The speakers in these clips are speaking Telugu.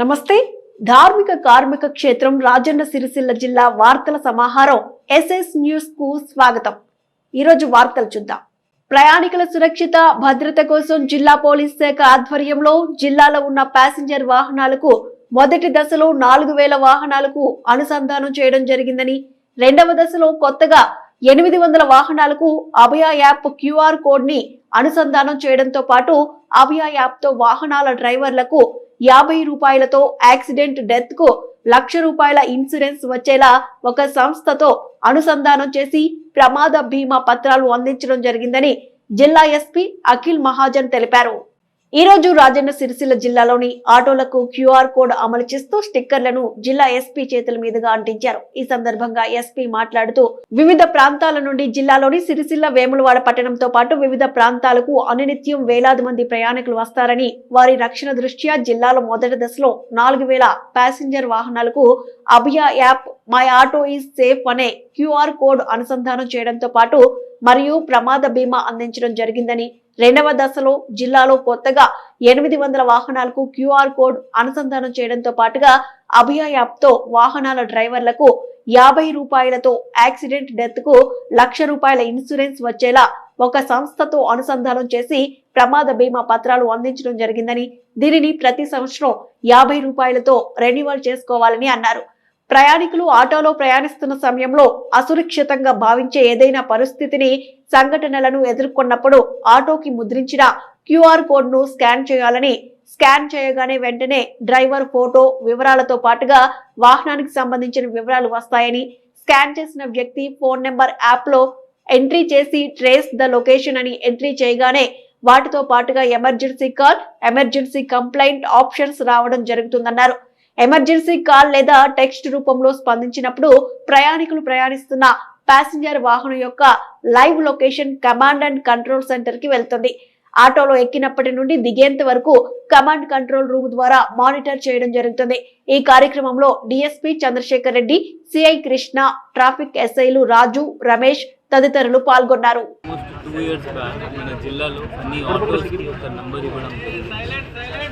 నమస్తే. ధార్మిక కార్మిక క్షేత్రం రాజన్న సిరిసిల్ల జిల్లా వార్తల సమాహారం ఎస్ఎస్ న్యూస్కు స్వాగతం. ఈరోజు వార్తలు చూద్దాం. ప్రయాణికుల సురక్షిత భద్రత కోసం జిల్లా పోలీస్ శాఖ ఆధ్వర్యంలో జిల్లాలో ఉన్న ప్యాసింజర్ వాహనాలకు మొదటి దశలో నాలుగు వేల వాహనాలకు అనుసంధానం చేయడం జరిగిందని రెండవ దశలో కొత్తగా ఎనిమిది వందల వాహనాలకు అభయ యాప్ క్యూఆర్ కోడ్ని అనుసంధానం చేయడంతో పాటు అభయ యాప్తో వాహనాల డ్రైవర్లకు యాభై రూపాయలతో యాక్సిడెంట్ డెత్కు లక్ష రూపాయల ఇన్సూరెన్స్ వచ్చేలా ఒక సంస్థతో అనుసంధానం చేసి ప్రమాద బీమా పత్రాలు అందించడం జరిగిందని జిల్లా ఎస్పీ అఖిల్ మహాజన్ తెలిపారు. ఈ రోజు రాజన్న సిరిసిల్ల జిల్లాలోని ఆటోలకు క్యూఆర్ కోడ్ అమలు చేస్తూ స్టిక్కర్లను జిల్లా ఎస్పీ చేతుల మీదుగా అంటించారు. ఈ సందర్భంగా ఎస్పీ మాట్లాడుతూ వివిధ ప్రాంతాల నుండి జిల్లాలోని సిరిసిల్ల వేములవాడ పట్టణంతో పాటు వివిధ ప్రాంతాలకు అనునిత్యం వేలాది మంది ప్రయాణికులు వస్తారని వారి రక్షణ దృష్ట్యా జిల్లాలో మొదటి దశలో నాలుగు వేల ప్యాసింజర్ వాహనాలకు Abhiya app my auto is safe అనే క్యూఆర్ కోడ్ అనుసంధానం చేయడంతో పాటు మరియు ప్రమాద బీమా అందించడం జరిగిందని రెండవ దశలో జిల్లాలో కొత్తగా ఎనిమిది వందల వాహనాలకు క్యూఆర్ కోడ్ అనుసంధానం చేయడంతో పాటుగా అభియా యాప్తో వాహనాల డ్రైవర్లకు యాభై రూపాయలతో యాక్సిడెంట్ డెత్కు లక్ష రూపాయల ఇన్సూరెన్స్ వచ్చేలా ఒక సంస్థతో అనుసంధానం చేసి ప్రమాద బీమా పత్రాలు అందించడం జరిగిందని దీనిని ప్రతి సంవత్సరం యాభై రూపాయలతో రెన్యువల్ చేసుకోవాలని అన్నారు. ప్రయాణికులు ఆటోలో ప్రయాణిస్తున్న సమయంలో అసురక్షితంగా భావించే ఏదైనా పరిస్థితిని సంఘటనలను ఎదుర్కొన్నప్పుడు ఆటోకి ముద్రించిన క్యూఆర్ కోడ్ను స్కాన్ చేయాలని స్కాన్ చేయగానే వెంటనే డ్రైవర్ ఫోటో వివరాలతో పాటుగా వాహనానికి సంబంధించిన వివరాలు వస్తాయని స్కాన్ చేసిన వ్యక్తి ఫోన్ నెంబర్ యాప్లో ఎంట్రీ చేసి ట్రేస్ ద లొకేషన్ అని ఎంట్రీ చేయగానే వాటితో పాటుగా emergency call emergency complaint options రావడం జరుగుతుందన్నారు. ఎమర్జెన్సీ కాల్ లేదా టెక్స్ట్ రూపంలో స్పందించినప్పుడు ప్రయాణికులు ప్రయాణిస్తున్న ప్యాసింజర్ వాహనం యొక్క live location command and control సెంటర్కి వెళ్తుంది. ఆటోలో ఎక్కినప్పటి నుండి దిగేంత వరకు కమాండ్ కంట్రోల్ రూమ్ ద్వారా మానిటర్ చేయడం జరుగుతుంది. ఈ కార్యక్రమంలో DSP Chandrasekhar Reddy CI Krishna traffic ఎస్ఐలు రాజు రమేష్ తదితరులు పాల్గొన్నారు. ఆల్మోస్ట్ టూ ఇయర్స్ బ్యాక్ మన జిల్లాలో కొన్ని ఆటోస్కి ఒక నంబర్ ఇవ్వడం జరిగింది.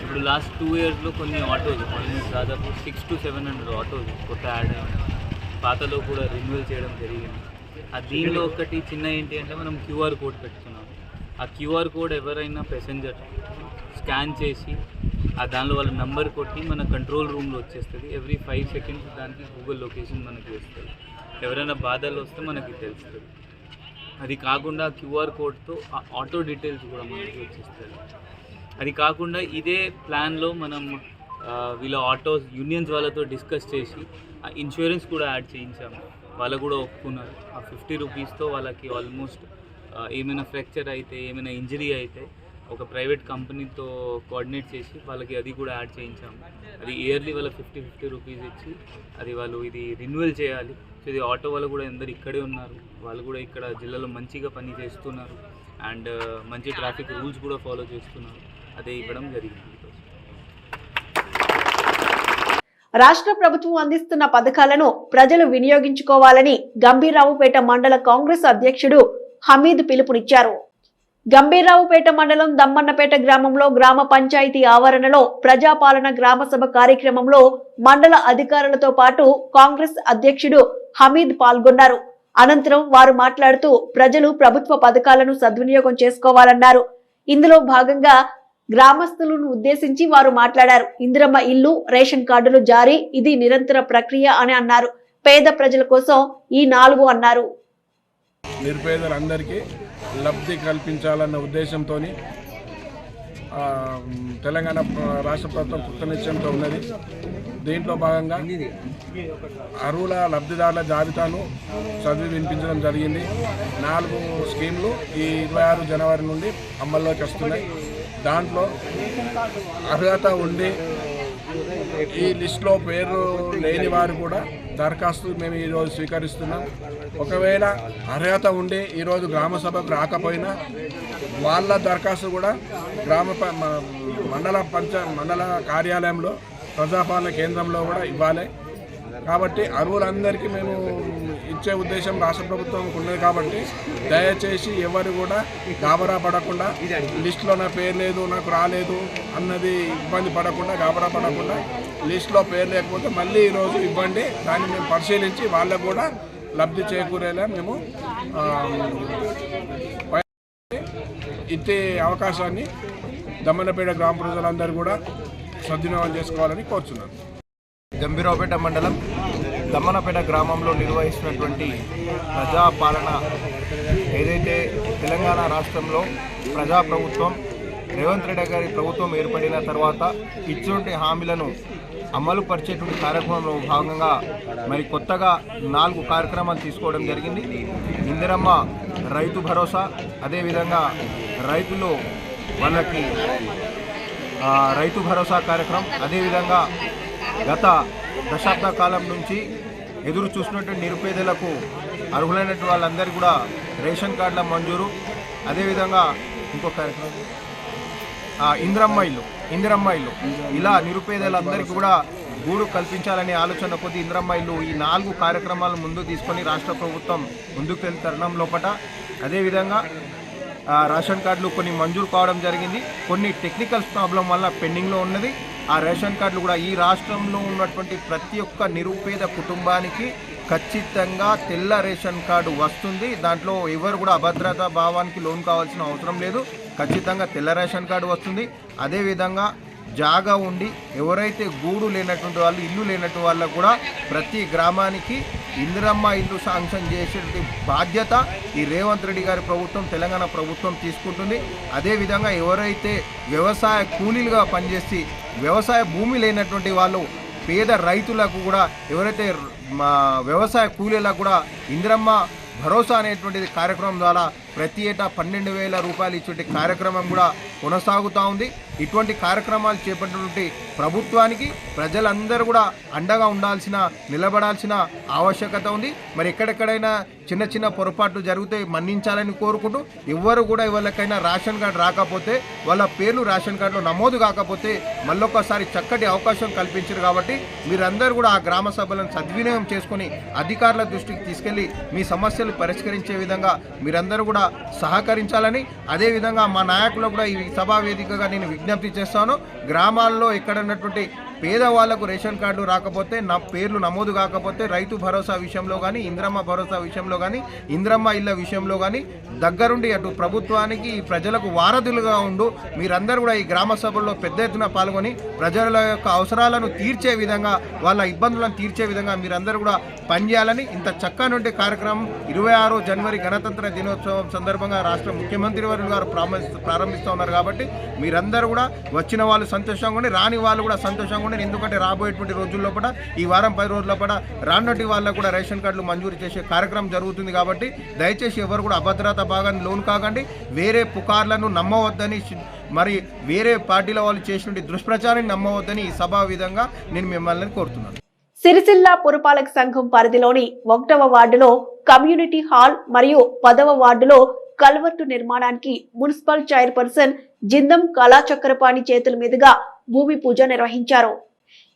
ఇప్పుడు లాస్ట్ టూ ఇయర్స్లో కొన్ని ఆటోస్ దాదాపు six to seven hundred autos కొత్త యాడ్ అయ్యాయి పాతలో కూడా రెన్యువల్ చేయడం జరిగింది. ఆ దీనిలో ఒకటి చిన్న ఏంటి అంటే మనం క్యూఆర్ కోడ్ పెట్టుకున్నాం. ఆ క్యూఆర్ కోడ్ ఎవరైనా ప్యాసెంజర్ స్కాన్ చేసి ఆ దానిలో వాళ్ళ నెంబర్ కొట్టి మన కంట్రోల్ రూమ్లో వచ్చేస్తుంది. ఎవ్రీ ఫైవ్ సెకండ్స్ దానికి గూగుల్ లొకేషన్ మనకి వస్తుంది. ఎవరైనా బాధలు వస్తే మనకి తెలుస్తుంది. అది కాకుండా క్యూఆర్ కోడ్తో ఆటో డీటెయిల్స్ కూడా మనకి వచ్చేస్తుంది అది కాకుండా ఇదే ప్లాన్లో మనం వీళ్ళ ఆటోస్ యూనియన్స్ వాళ్ళతో డిస్కస్ చేసి ఆ ఇన్సూరెన్స్ కూడా యాడ్ చేయించాము. వాళ్ళు కూడా ఒప్పుకున్నారు. ఆ ఫిఫ్టీ రూపీస్తో వాళ్ళకి ఆల్మోస్ట్ ఏమైనా ఫ్రాక్చర్ అయితే ఏమైనా ఇంజరీ అయితే ఒక ప్రైవేట్ కంపెనీతో కోఆర్డినేట్ చేసి వాళ్ళకి అది కూడా యాడ్ చేయించాము అది ఇయర్లీ వాళ్ళ ఫిఫ్టీ ఫిఫ్టీ రూపీస్ ఇచ్చి అది వాళ్ళు ఇది రిన్యువల్ చేయాలి. సో ఇది ఆటో వాళ్ళు కూడా అందరు ఇక్కడే ఉన్నారు. వాళ్ళు కూడా ఇక్కడ జిల్లాలో మంచిగా పని చేస్తున్నారు. అండ్ మంచి ట్రాఫిక్ రూల్స్ కూడా ఫాలో చేస్తున్నారు. అదే ఇవ్వడం జరిగింది రాష్ట్ర ప్రభుత్వం అందిస్తున్న పథకాలను ప్రజలు వినియోగించుకోవాలని గంభీరావుపేట మండల కాంగ్రెస్ అధ్యక్షుడు హమీద్ పిలుపునిచ్చారు. గంభీరావుపేట మండలం దమ్మన్నపేట గ్రామంలో గ్రామ పంచాయతీ ఆవరణలో ప్రజాపాలన గ్రామ సభ కార్యక్రమంలో మండల అధికారులతో పాటు కాంగ్రెస్ అధ్యక్షుడు హమీద్ పాల్గొన్నారు. అనంతరం వారు మాట్లాడుతూ ప్రజలు ప్రభుత్వ పథకాలను సద్వినియోగం చేసుకోవాలన్నారు. ఇందులో భాగంగా గ్రామస్తులను ఉద్దేశించి వారు మాట్లాడారు. ఇందిరమ్మ ఇల్లు రేషన్ కార్డులు జారీ ఇది నిరంతర ప్రక్రియ అని అన్నారు. పేద ప్రజల కోసం ఈ నాలుగు అన్నారు. నిరుపేదలందరికీ లబ్ధి కల్పించాలన్న ఉద్దేశంతో తెలంగాణ రాష్ట్ర ప్రభుత్వం కృతనిశ్చయంతో ఉన్నది. దీంట్లో భాగంగా అర్హుల లబ్ధిదారుల జాబితాను చదివి వినిపించడం జరిగింది. నాలుగు స్కీమ్లు ఈ ఇరవై ఆరు జనవరి నుండి అమల్లోకి వస్తున్నాయి. దాంట్లో అర్హత ఉండి ఈ లిస్టులో పేరు లేని వారు కూడా దరఖాస్తు మేము ఈరోజు స్వీకరిస్తున్నాం. ఒకవేళ అర్హత ఉండి ఈరోజు గ్రామ సభకు రాకపోయినా వాళ్ళ దరఖాస్తు కూడా గ్రామ ప- మండల పంచ మండల కార్యాలయంలో ప్రజాపాలన కేంద్రంలో కూడా ఇవ్వాలి. కాబట్టి అరువులందరికీ మేము ఇచ్చే ఉద్దేశం రాష్ట్ర ప్రభుత్వం ఉన్నది కాబట్టి దయచేసి ఎవరు కూడా గాబరా పడకుండా లిస్టులో నా పేరు లేదు నాకు రాలేదు అన్నది ఇబ్బంది పడకుండా గాబరా పడకుండా లిస్టులో పేరు లేకపోతే మళ్ళీ ఈరోజు ఇవ్వండి. దాన్ని మేము పరిశీలించి వాళ్ళకు కూడా లబ్ధి చేకూరేలా మేము ఇచ్చే అవకాశాన్ని దమ్మనపేట గ్రామ ప్రజలందరూ కూడా సద్వినియోగం చేసుకోవాలని కోరుతున్నాను గంభీరావుపేట మండలం దమ్మనపేట గ్రామంలో నిర్వహిస్తున్నటువంటి ప్రజాపాలన ఏదైతే తెలంగాణ రాష్ట్రంలో ప్రజాప్రభుత్వం రేవంత్ రెడ్డి గారి ప్రభుత్వం ఏర్పడిన తర్వాత ఇచ్చినటువంటి హామీలను అమలు పరిచేటువంటి కార్యక్రమంలో భాగంగా మరి కొత్తగా నాలుగు కార్యక్రమాలు తీసుకోవడం జరిగింది. ఇందిరమ్మ రైతు భరోసా అదేవిధంగా రైతులు వాళ్ళకి రైతు భరోసా కార్యక్రమం అదేవిధంగా గత దశాబ్ద కాలం నుంచి ఎదురు చూసినటువంటి నిరుపేదలకు అర్హులైనటువంటి వాళ్ళందరికీ కూడా రేషన్ కార్డుల మంజూరు అదేవిధంగా ఇంకో కార్యక్రమం ఆ, ఇందిరమ్మ ఇల్లు ఇందిరమ్మ ఇల్లు. ఇలా నిరుపేదలందరికీ కూడా గూడు కల్పించాలనే ఆలోచన కొద్ది ఇందిరమ్మ ఇల్లు ఈ నాలుగు కార్యక్రమాలను ముందు తీసుకొని రాష్ట్ర ప్రభుత్వం ముందుకు వెళ్ళిన తరుణం లోపల అదేవిధంగా రేషన్ కార్డులు కొన్ని మంజూరు కావడం జరిగింది. కొన్ని టెక్నికల్ ప్రాబ్లం వల్ల పెండింగ్లో ఉన్నది. ఆ రేషన్ కార్డులు కూడా ఈ రాష్ట్రంలో ఉన్నటువంటి ప్రతి ఒక్క నిరుపేద కుటుంబానికి ఖచ్చితంగా తెల్ల రేషన్ కార్డు వస్తుంది. దాంట్లో ఎవరు కూడా అభద్రతా భావానికి లోన్ కావాల్సిన అవసరం లేదు. ఖచ్చితంగా తెల్ల రేషన్ కార్డు వస్తుంది. అదేవిధంగా జాగా ఉండి ఎవరైతే గూడు లేనటువంటి వాళ్ళు ఇల్లు లేనటువంటి వాళ్ళకు కూడా ప్రతి గ్రామానికి ఇందిరమ్మ ఇల్లు శాంక్షన్ చేసే బాధ్యత ఈ రేవంత్ రెడ్డి గారి ప్రభుత్వం తెలంగాణ ప్రభుత్వం తీసుకుంటుంది. అదేవిధంగా ఎవరైతే వ్యవసాయ కూలీలుగా పనిచేసి వ్యవసాయ భూమి లేనటువంటి వాళ్ళు పేద రైతులకు కూడా ఎవరైతే మా వ్యవసాయ కూలీలకు కూడా ఇందిరమ్మ భరోసా అనేటువంటిది కార్యక్రమం ద్వారా ప్రతి ఏటా పన్నెండు వేల రూపాయలు ఇచ్చే కార్యక్రమం కూడా కొనసాగుతూ ఉంది. ఇటువంటి కార్యక్రమాలు చేపట్టినటువంటి ప్రభుత్వానికి ప్రజలందరూ కూడా అండగా ఉండాల్సిన నిలబడాల్సిన ఆవశ్యకత ఉంది. మరి ఎక్కడెక్కడైనా చిన్న చిన్న పొరపాట్లు జరిగితే మన్నించాలని కోరుకుంటూ ఎవరు కూడా ఎవరికైనా రేషన్ కార్డు రాకపోతే వాళ్ళ పేర్లు రేషన్ కార్డులో నమోదు కాకపోతే మళ్ళొకసారి చక్కటి అవకాశం కల్పించారు కాబట్టి మీరందరూ కూడా ఆ గ్రామ సభలను సద్వినియోగం చేసుకొని అధికారుల దృష్టికి తీసుకెళ్ళి మీ సమస్యలు పరిష్కరించే విధంగా మీరందరూ కూడా సహకరించాలని అదేవిధంగా మా నాయకులు కూడా ఈ సభా వేదికగా నేను విజ్ఞప్తి చేస్తాను. గ్రామాల్లో ఎక్కడ ఉన్నటువంటి పేదవాళ్ళకు రేషన్ కార్డు రాకపోతే నా పేర్లు నమోదు కాకపోతే రైతు భరోసా విషయంలో కానీ ఇంద్రమ్మ భరోసా విషయంలో కానీ ఇంద్రమ్మ ఇళ్ళ విషయంలో కానీ దగ్గరుండి అటు ప్రభుత్వానికి ఈ ప్రజలకు వారధులుగా ఉండు. మీరందరూ కూడా ఈ గ్రామ సభల్లో పెద్ద ఎత్తున పాల్గొని ప్రజల యొక్క అవసరాలను తీర్చే విధంగా వాళ్ళ ఇబ్బందులను తీర్చే విధంగా మీరందరూ కూడా పనిచేయాలని ఇంత చక్కనుంటి కార్యక్రమం ఇరవై ఆరు జనవరి గణతంత్ర దినోత్సవం సందర్భంగా రాష్ట్ర ముఖ్యమంత్రి వర్యులు గారు ప్రారంభ- ప్రారంభిస్తూ ఉన్నారు కాబట్టి మీరందరూ కూడా వచ్చిన వాళ్ళు సంతోషంగా ఉండి రాని వాళ్ళు కూడా సంతోషంగా ఉండి ఎందుకంటే రాబోయేటువంటి రోజుల్లో కూడా ఈ వారం పది రోజుల కూడా రానటి వాళ్ళకు కూడా రేషన్ కార్డులు మంజూరు చేసే కార్యక్రమం జరుగుతుంది కాబట్టి దయచేసి ఎవరు కూడా అభద్రతా భాగాన్ని లోన్ కాకండి. వేరే పుకార్లను నమ్మవద్దని మరి వేరే పార్టీల వాళ్ళు చేసిన దుష్ప్రచారాన్ని నమ్మవద్దని ఈ సభా విధంగా నేను మిమ్మల్ని కోరుతున్నాను. సిరిసిల్ల పురపాలక సంఘం పరిధిలోని ఒకటవ వార్డులో కమ్యూనిటీ హాల్ మరియు పదవ వార్డులో కల్వర్టు నిర్మాణానికి మున్సిపల్ చైర్పర్సన్ జిందం కళాచక్రపాణి చేతుల మీదుగా భూమి పూజ నిర్వహించారు.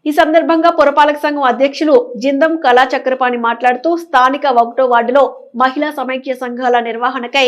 ఈ సందర్భంగా పురపాలక సంఘం అధ్యక్షులు జిందం కళా చక్రపాణి మాట్లాడుతూ స్థానిక ఒకటో వార్డులో మహిళా సమైక్య సంఘాల నిర్వహణకై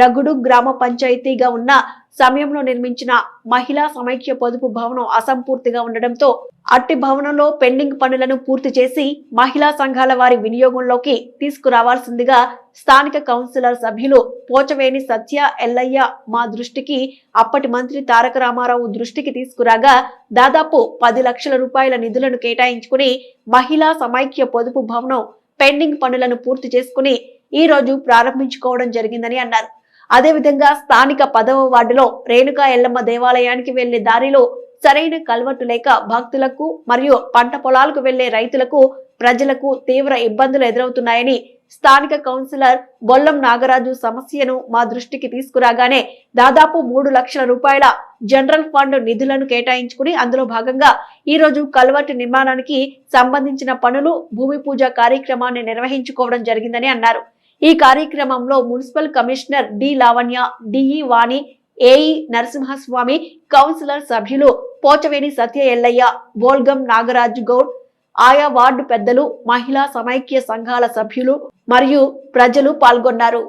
రగుడు గ్రామ పంచాయతీగా ఉన్న సమయంలో నిర్మించిన మహిళా సమైక్య పొదుపు భవనం అసంపూర్తిగా ఉండడంతో అట్టి భవనంలో పెండింగ్ పనులను పూర్తి చేసి మహిళా సంఘాల వారి వినియోగంలోకి తీసుకురావాల్సిందిగా స్థానిక కౌన్సిలర్ సభ్యులు పోచవేణి సత్య ఎల్లయ్య మా దృష్టికి అప్పటి మంత్రి తారక రామారావు దృష్టికి తీసుకురాగా దాదాపు పది లక్షల రూపాయల నిధులను కేటాయించుకుని మహిళా సమైక్య పొదుపు భవనం పెండింగ్ పనులను పూర్తి చేసుకుని ఈ రోజు ప్రారంభించుకోవడం జరిగిందని అన్నారు. అదేవిధంగా స్థానిక పదవ వార్డులో రేణుకా ఎల్లమ్మ దేవాలయానికి వెళ్ళే దారిలో సరైన కల్వర్టు లేక భక్తులకు మరియు పంట పొలాలకు వెళ్ళే రైతులకు ప్రజలకు తీవ్ర ఇబ్బందులు ఎదురవుతున్నాయని స్థానిక కౌన్సిలర్ బొల్లం నాగరాజు సమస్యను మా దృష్టికి తీసుకురాగానే దాదాపు మూడు లక్షల రూపాయల జనరల్ ఫండ్ నిధులను కేటాయించుకుని అందులో భాగంగా ఈ రోజు కల్వర్టు నిర్మాణానికి సంబంధించిన పనులు భూమి పూజ కార్యక్రమాన్ని నిర్వహించుకోవడం జరిగిందని అన్నారు. ఈ కార్యక్రమంలో municipal commissioner D Lavanya DE Vani AE Narasimhaswamy councillor సభ్యులు పోచవేణి సత్య ఎల్లయ్య బోల్గం నాగరాజు గౌడ్ ఆయా వార్డు పెద్దలు మహిళా సమైక్య సంఘాల సభ్యులు మరియు ప్రజలు పాల్గొన్నారు.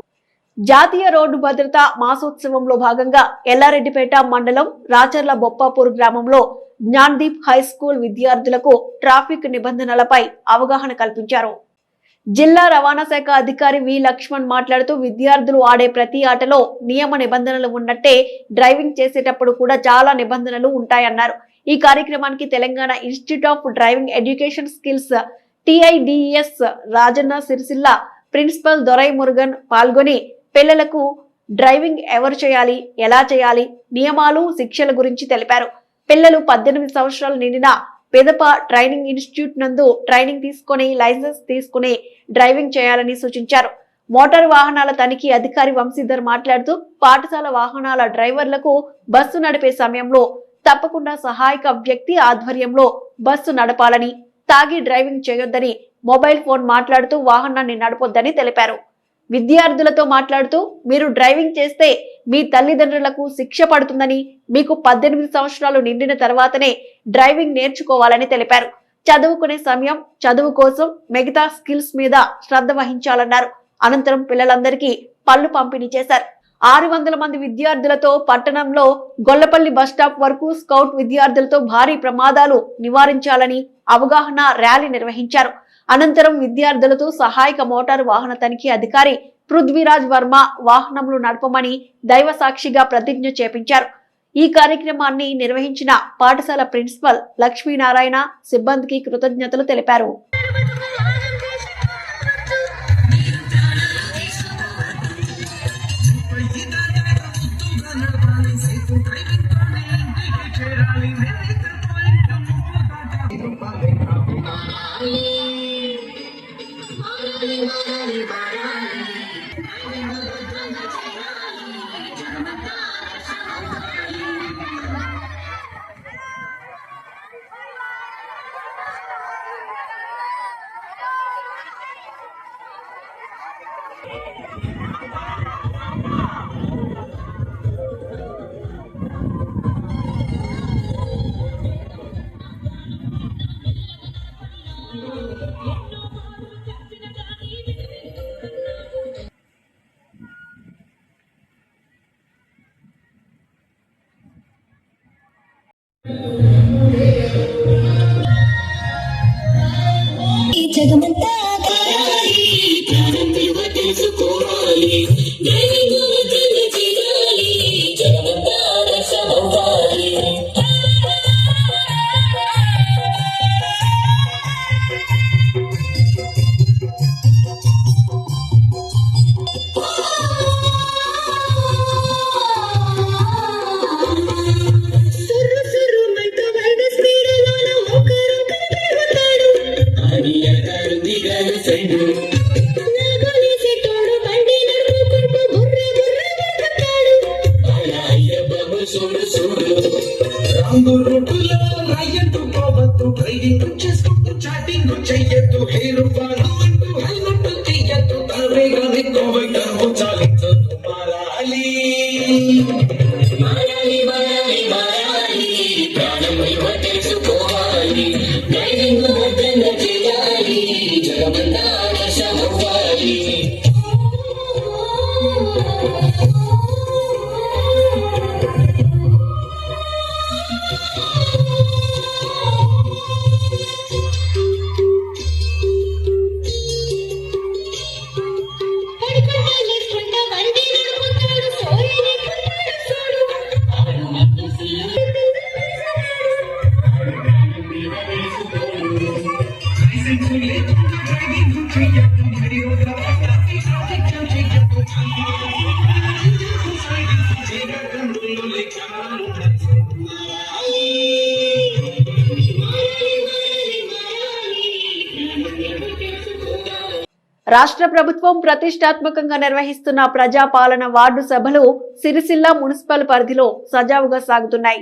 జాతీయ రోడ్డు భద్రత మాసోత్సవంలో భాగంగా ఎల్లారెడ్డిపేట మండలం రాచర్ల బొప్పాపూర్ గ్రామంలో జ్ఞాన్దీప్ హై స్కూల్ విద్యార్థులకు ట్రాఫిక్ నిబంధనలపై అవగాహన కల్పించారు. జిల్లా రవాణా శాఖ అధికారి వి లక్ష్మణ్ మాట్లాడుతూ విద్యార్థులు ఆడే ప్రతి ఆటలో నియమ నిబంధనలు ఉన్నట్టే డ్రైవింగ్ చేసేటప్పుడు కూడా చాలా నిబంధనలు ఉంటాయన్నారు. ఈ కార్యక్రమానికి Telangana institute of driving education skills TIDS Rajanna Sircilla principal Dorai Murugan పాల్గొని పిల్లలకు డ్రైవింగ్ ఎవరు చేయాలి ఎలా చేయాలి నియమాలు శిక్షల గురించి తెలిపారు. పిల్లలు పద్దెనిమిది సంవత్సరాలు నిండిన పెదప ట్రైనింగ్ ఇన్స్టిట్యూట్ నందు ట్రైనింగ్ తీసుకొని లైసెన్స్ తీసుకుని డ్రైవింగ్ చేయాలని సూచించారు. మోటార్ వాహనాల తనిఖీ అధికారి వంశీధర్ మాట్లాడుతూ పాఠశాల వాహనాల డ్రైవర్లకు బస్సు నడిపే సమయంలో తప్పకుండా సహాయక వ్యక్తి ఆధ్వర్యంలో బస్సు నడపాలని తాగి డ్రైవింగ్ చేయొద్దని మొబైల్ ఫోన్ మాట్లాడుతూ వాహనాన్ని నడపొద్దని తెలిపారు. విద్యార్థులతో మాట్లాడుతూ మీరు డ్రైవింగ్ చేస్తే మీ తల్లిదండ్రులకు శిక్ష పడుతుందని మీకు పద్దెనిమిది సంవత్సరాలు నిండిన తర్వాతనే డ్రైవింగ్ నేర్చుకోవాలని తెలిపారు. చదువుకునే సమయం చదువు కోసం మిగతా స్కిల్స్ మీద శ్రద్ధ వహించాలన్నారు. అనంతరం పిల్లలందరికీ పళ్ళు పంపిణీ చేశారు. ఆరు వందల మంది విద్యార్థులతో పట్టణంలో గొల్లపల్లి బస్టాప్ వరకు స్కౌట్ విద్యార్థులతో భారీ ప్రమాదాలు నివారించాలని అవగాహన ర్యాలీ నిర్వహించారు. అనంతరం విద్యార్థులతో సహాయక మోటారు వాహన తనిఖీ అధికారి పృథ్వీరాజ్ వర్మ వాహనములు నడపమని దైవ సాక్షిగా ప్రతిజ్ఞ చేపించారు. ఈ కార్యక్రమాన్ని నిర్వహించిన పాఠశాల ప్రిన్సిపల్ లక్ష్మీనారాయణ సిబ్బందికి కృతజ్ఞతలు తెలిపారు. రోడ్డులో పోవద్దు డ్రైవింగ్ చేసుకుంటూ చాటింగ్ చెయ్యొద్దు హెయిర్ రాష్ట్ర ప్రభుత్వం ప్రతిష్టాత్మకంగా నిర్వహిస్తున్న ప్రజాపాలన వార్డు సభలు సిరిసిల్ల మున్సిపల్ పరిధిలో సజావుగా సాగుతున్నాయి.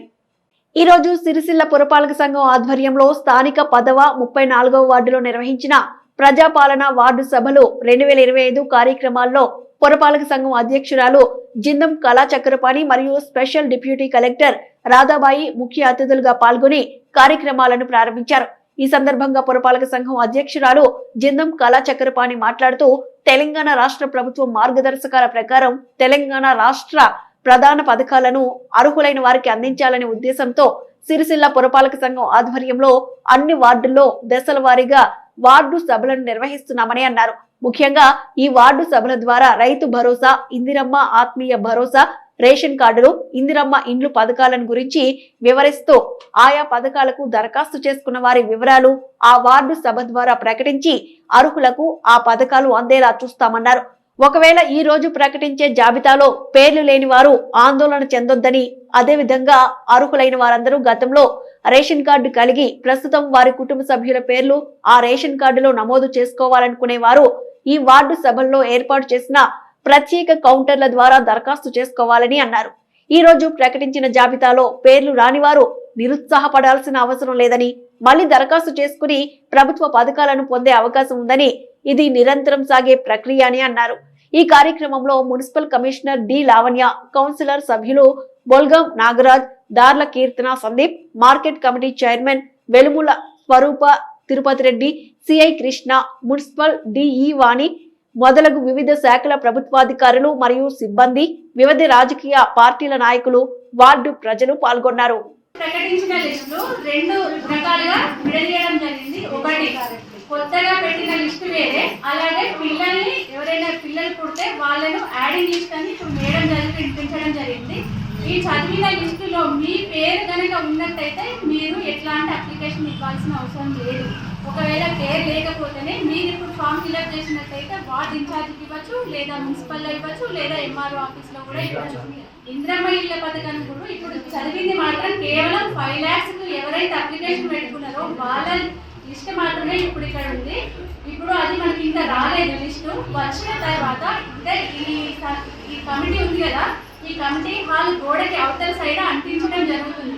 ఈ రోజు సిరిసిల్ల పురపాలక సంఘం ఆధ్వర్యంలో స్థానిక పదవ ముప్పై నాలుగవ వార్డులో నిర్వహించిన ప్రజాపాలన వార్డు సభలు రెండు వేల ఇరవై ఐదు కార్యక్రమాల్లో పురపాలక సంఘం అధ్యక్షురాలు జిందం కళా చక్రపాణి మరియు స్పెషల్ డిప్యూటీ కలెక్టర్ రాధాబాయి ముఖ్య అతిథులుగా పాల్గొని కార్యక్రమాలను ప్రారంభించారు. ఈ సందర్భంగా పురపాలక సంఘం అధ్యక్షురాలు జిందం కళా చక్రపాణి మాట్లాడుతూ తెలంగాణ రాష్ట్ర ప్రభుత్వం మార్గదర్శకాల ప్రకారం తెలంగాణ రాష్ట్ర ప్రధాన పథకాలను అర్హులైన వారికి అందించాలనే ఉద్దేశంతో సిరిసిల్ల పురపాలక సంఘం ఆధ్వర్యంలో అన్ని వార్డుల్లో దశల వారీగా వార్డు సభలను నిర్వహిస్తున్నామని అన్నారు. ముఖ్యంగా ఈ వార్డు సభల ద్వారా రైతు భరోసా ఇందిరమ్మ ఆత్మీయ భరోసా రేషన్ కార్డులు ఇందిరమ్మ ఇండ్లు పథకాలను గురించి వివరిస్తూ ఆయా పథకాలకు దరఖాస్తు చేసుకున్న వారి వివరాలు ఆ వార్డు సభ ద్వారా ప్రకటించి అర్హులకు ఆ పథకాలు అందేలా చూస్తామన్నారు. ఒకవేళ ఈ రోజు ప్రకటించే జాబితాలో పేర్లు లేని వారు ఆందోళన చెందొద్దని అదేవిధంగా అర్హులైన వారందరూ గతంలో రేషన్ కార్డు కలిగి ప్రస్తుతం వారి కుటుంబ సభ్యుల పేర్లు ఆ రేషన్ కార్డులో నమోదు చేసుకోవాలనుకునే వారు ఈ వార్డు సభల్లో ఏర్పాటు చేసిన ప్రత్యేక కౌంటర్ల ద్వారా దరఖాస్తు చేసుకోవాలని అన్నారు. ఈ రోజు ప్రకటించిన జాబితాలో పేర్లు రానివారు నిరుత్సాహపడాల్సిన అవసరం లేదని మళ్ళీ దరఖాస్తు చేసుకుని ప్రభుత్వ పథకాలను పొందే అవకాశం ఉందని ఇది నిరంతరం సాగే ప్రక్రియ అని అన్నారు. ఈ కార్యక్రమంలో municipal commissioner D Lavanya councillor సభ్యులు Bolgam Nagaraj Darla Keerthana Sandeep market committee chairman Velumula Swaroopa Tirupati Reddy CI Krishna municipal DE Vani మొదలగు వివిధ శాఖల ప్రభుత్వాధికారులు మరియు సిబ్బంది వివిధ రాజకీయ పార్టీల నాయకులు వార్డు ప్రజలు పాల్గొన్నారు. ప్రకటించిన లిస్టులు రెండు రకాలుగా విడదీయడం జరిగింది. ఒకటి కొత్తగా పెట్టిన లిస్టు వేరే. అలాగే పిల్లల్ని ఎవరైనా పిల్లలు పుడితే వాళ్ళను యాడింగ్ లిస్ట్ అని ఇప్పుడు మేడం జరిగి పెంచడం జరిగింది. ఈ చదివిన లిస్టులో మీ పేరు కనుక ఉన్నట్టయితే మీరు ఎట్లాంటి అప్లికేషన్ ఇవ్వాల్సిన అవసరం లేదు. ఒకవేళ పేరు లేకపోతేనే మీరు ఇప్పుడు ఫామ్ ఫిల్అప్ చేసినట్టయితే వార్డ్ ఇన్ఛార్జ్కి ఇవ్వచ్చు లేదా మున్సిపల్లో ఇవ్వచ్చు లేదా ఎంఆర్ఓ ఆఫీస్లో కూడా ఇవ్వచ్చు. ఇంద్రమ్మ ఇళ్ళ పథకం కూడా ఇప్పుడు చదివింది మాత్రం కేవలం ఫైవ్ ల్యాక్స్ ఎవరైతే అప్లికేషన్ పెట్టుకున్నారో వాళ్ళ లిస్ట్ మాత్రమే ఇప్పుడు ఇక్కడ ఉంది. ఇప్పుడు అది మనకి ఇంకా రాలేదు లిస్టు. వచ్చిన తర్వాత అంటే ఈ ఈ కమిటీ ఉంది కదా ఈ కమిటీ హాల్ గోడకి అవతల సైడ్ అంటించడం జరుగుతుంది.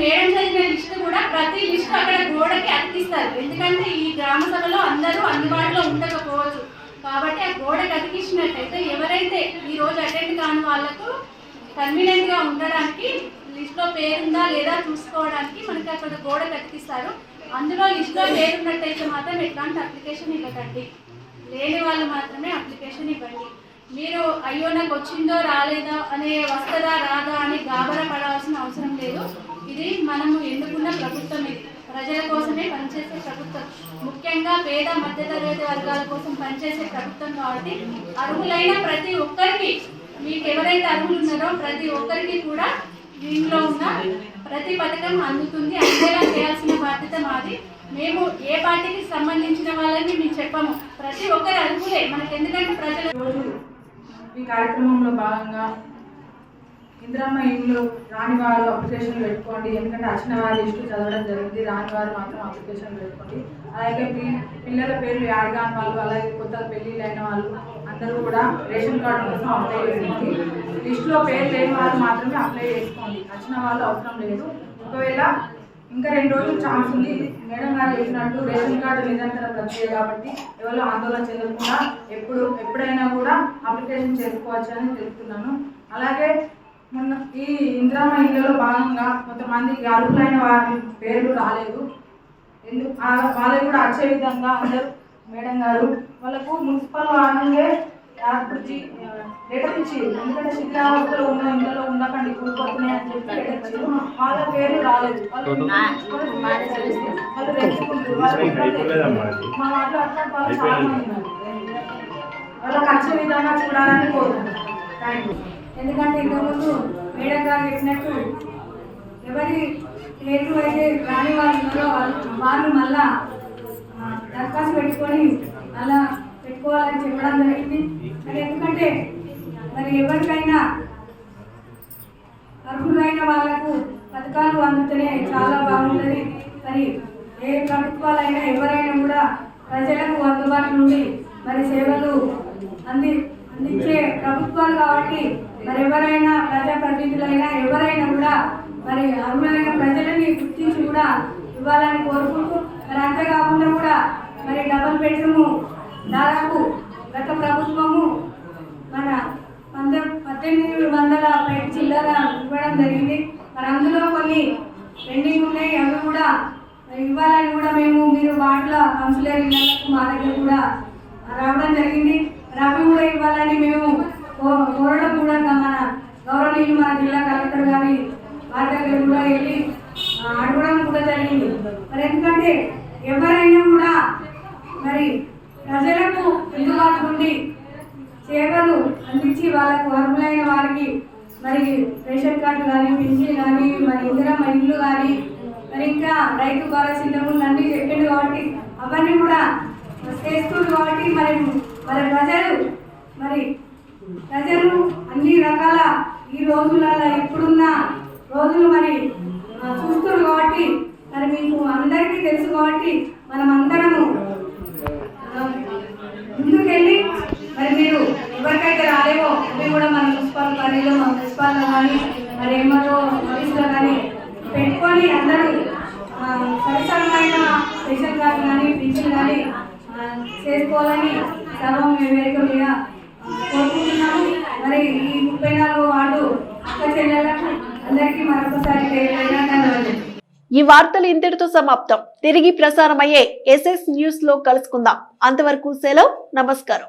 మేడం చదివిన లిస్ట్ కూడా ప్రతి లిస్ట్ అక్కడ గోడకి అతికిస్తారు. ఎందుకంటే ఈ గ్రామ సభలో అందరూ అందుబాటులో ఉండకపోవచ్చు. కాబట్టి ఆ గోడకి అతికించినట్టయితే ఎవరైతే ఈ రోజు అటెండ్ కాని వాళ్ళకు కన్వీనియంట్గా ఉండడానికి లిస్ట్లో పేరుందా లేదా చూసుకోవడానికి మనకి అక్కడ గోడ కట్టిస్తారు అందులో లిస్ట్లో పేరున్నట్టయితే మాత్రం ఎట్లాంటి అప్లికేషన్ ఇవ్వకండి. లేని వాళ్ళు మాత్రమే అప్లికేషన్ ఇవ్వండి. మీరు అయ్యో నాకు వచ్చిందో రాలేదా అనే వస్తుందా రాదా అని గాబరా పడాల్సిన అవసరం లేదు. ఇది మనము ఎన్నుకున్న ప్రభుత్వం ఇది ప్రజల కోసమే పనిచేసే ప్రభుత్వం. ముఖ్యంగా పేద మధ్యతరగతి వర్గాల కోసం పనిచేసే ప్రభుత్వం కాబట్టి అర్హులైన ప్రతి ఒక్కరికి మీకు ఎవరైతే అర్హులు ఉన్నారో ప్రతి ఒక్కరికి కూడా దీనిలో ఉన్న ప్రతి పథకం అందుతుంది. అందేలా చేయాల్సిన బాధ్యత మాది. మేము ఏ పార్టీకి సంబంధించిన వాళ్ళని మేము చెప్పము. ప్రతి ఒక్కరు అర్హులే. మనకు ఎందుకంటే ప్రజలు ఈ కార్యక్రమంలో భాగంగా ఇందిరమ్మ ఇంట్లో రాని వారు అప్లికేషన్ పెట్టుకోండి. ఎందుకంటే వచ్చిన వారి లిస్టు చదవడం జరిగింది. రాని వారు మాత్రం అప్లికేషన్ పెట్టుకోండి. అలాగే పిల్లల పేర్లు యాడ్ కాని వాళ్ళు అలాగే కొత్త పెళ్ళిళ్ళు అయిన వాళ్ళు అందరూ కూడా రేషన్ కార్డు కోసం అప్లై చేసింది లిస్టులో పేరు లేని వాళ్ళు మాత్రమే అప్లై చేసుకోండి. వచ్చిన వాళ్ళు అవసరం లేదు. ఒకవేళ ఇంకా రెండు రోజులు ఛాన్స్ ఉంది. మేడం గారు చెప్పినట్టు రేషన్ కార్డు నిరంతర ప్రక్రియ కాబట్టి ఎవరు ఆందోళన చెందకుండా ఎప్పుడు ఎప్పుడైనా కూడా అప్లికేషన్ చేసుకోవచ్చు అని తెలుపుతున్నాను అలాగే మొన్న ఈ ఇందిరామ ఇళ్ళలో భాగంగా కొంతమంది అర్హులైన వారి పేర్లు రాలేదు ఎందుకు ఆ- వాళ్ళకి కూడా వచ్చే విధంగా అందరూ మేడం గారు వాళ్ళకు మున్సిపల్ వాళ్ళే లెటర్ ఇచ్చి ఎందుకంటే శిథిలావస్థలో ఉన్న ఇంట్లో ఉండకండి కూలిపోతున్నాయి అని చెప్పి లెటర్ ఇచ్చి వాళ్ళ పేరు రాలేదు వాళ్ళు వాళ్ళు రెచ్చుకుంటారు. వాళ్ళు. మా చాలా మంది. వాళ్ళకి వచ్చే విధంగా చూడాలని కోరుకుంటున్నాను థ్యాంక్ యూ ఎందుకంటే ఇంతకుముందు మేడం గారు చెప్పినట్టు ఎవరి పేర్లు అయితే రాని వాళ్ళు ఉన్నారో వాళ్ళు మళ్ళా దరఖాస్తు పెట్టుకొని అలా పెట్టుకోవాలని చెప్పడం జరిగింది. మరి ఎందుకంటే మరి ఎవరికైనా అర్హులైన వాళ్ళకు పథకాలు అందుతూనే చాలా బాగుంటుంది. మరి ఏ ప్రభుత్వాలైనా ఎవరైనా కూడా ప్రజలకు అందుబాటు నుండి మరి సేవలు అంది అందించే ప్రభుత్వాలు కాబట్టి మరి ఎవరైనా ప్రజాప్రతినిధులైనా ఎవరైనా కూడా మరి అర్హులైన ప్రజలని గుర్తించి కూడా ఇవ్వాలని కోరుకుంటూ మరి అంతేకాకుండా కూడా మరి డబల్ బెడ్రూము దాదాపు గత ప్రభుత్వము మన పంద పద్దెనిమిది వందల పై చిల్లర ఇవ్వడం జరిగింది. మరి అందులో కొన్ని పెండింగ్ ఉన్నాయి అవి కూడా ఇవ్వాలని కూడా మేము మీరు వాటిలో కౌన్సిలర్ ఇళ్ళకు మా దగ్గర కూడా రావడం జరిగింది. రవి కూడా ఇవ్వాలని మేము కోరడం కూడా మన గౌరవనీయులు మన జిల్లా కలెక్టర్ గారి వారి దగ్గర కూడా వెళ్ళి అడగడం కూడా జరిగింది. మరి ఎందుకంటే ఎవరైనా కూడా మరి ప్రజలకు అందుబాటు ఉండి సేవలు అందించి వాళ్ళకు అర్హులైన వారికి మరి రేషన్ కార్డు కానీ పెన్షన్ కానీ మరి ఇందిరమ్మ ఇల్లు కానీ మరి ఇంకా రైతు భరోసా ఇంతకుముందు అన్నీ చెప్పిండు కాబట్టి అవన్నీ కూడా చేస్తుంది కాబట్టి మరి మరి ప్రజలు మరి ప్రజలు అన్ని రకాల ఈ రోజులలో ఇప్పుడున్న రోజులు మరి చూస్తున్నారు కాబట్టి మరి మీకు అందరికీ తెలుసు కాబట్టి మనం అందరము ముందుకెళ్ళి మరి మీరు ఎవరికైతే రాలేవో అవి కూడా మన మున్సిపల్ పనిలో మన మున్సిపాల్లో కానీ మరి ఏమో ఆఫీస్లో కానీ పెట్టుకొని అందరూ ఆ, సరిసమైన రేషన్ కార్డు కానీ పింఛన్ కానీ చేసుకోవాలని సర్వం వేదిక మీద ఆ, మరి ఈ ముప్పై నాలుగు వార్డు అక్క చెల్లెలకు అందరికీ మరొకసారి ఈ వార్తలు ఇంతటితో సమాప్తం. తిరిగి ప్రసారమయ్యే ఎస్ఎస్ న్యూస్లో కలుసుకుందాం. అంతవరకు సెలవు నమస్కారం.